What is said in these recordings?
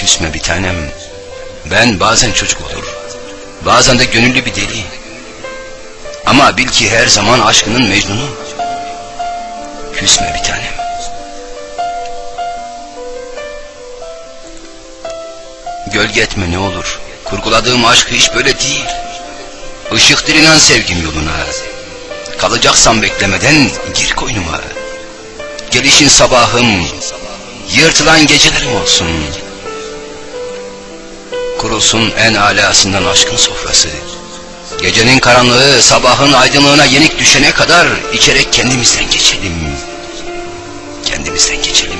Küsme bir tanem. Ben bazen çocuk olur. Bazen de gönüllü bir deli. Ama bil ki her zaman aşkının mecnunu. Küsme bir tanem. Gölge etme ne olur. Kurguladığım aşk hiç böyle değil. Işıktır inan sevgim yoluna. Kalacaksan beklemeden gir koynuma. Gelişin sabahım, yırtılan gecelerim olsun. Kurulsun en alasından aşkın sofrası. Gecenin karanlığı sabahın aydınlığına yenik düşene kadar içerek kendimizden geçelim. Kendimizden geçelim.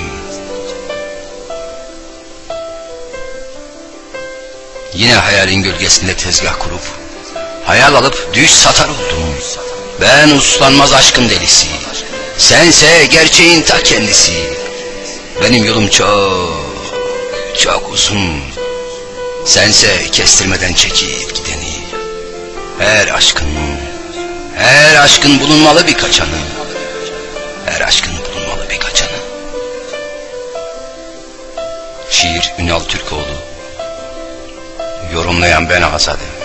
Yine hayalin gölgesinde tezgah kurup Hayal alıp düş satar oldum Ben uslanmaz aşkın delisi Sense gerçeğin ta kendisi Benim yolum çok Çok uzun Sense kestirmeden çekip gideni. Her aşkın Her aşkın bulunmalı bir kaçanı. Her aşkın bulunmalı bir kaçanı. Şiir Ünal Türkoğlu. Yorumlayan ben Azade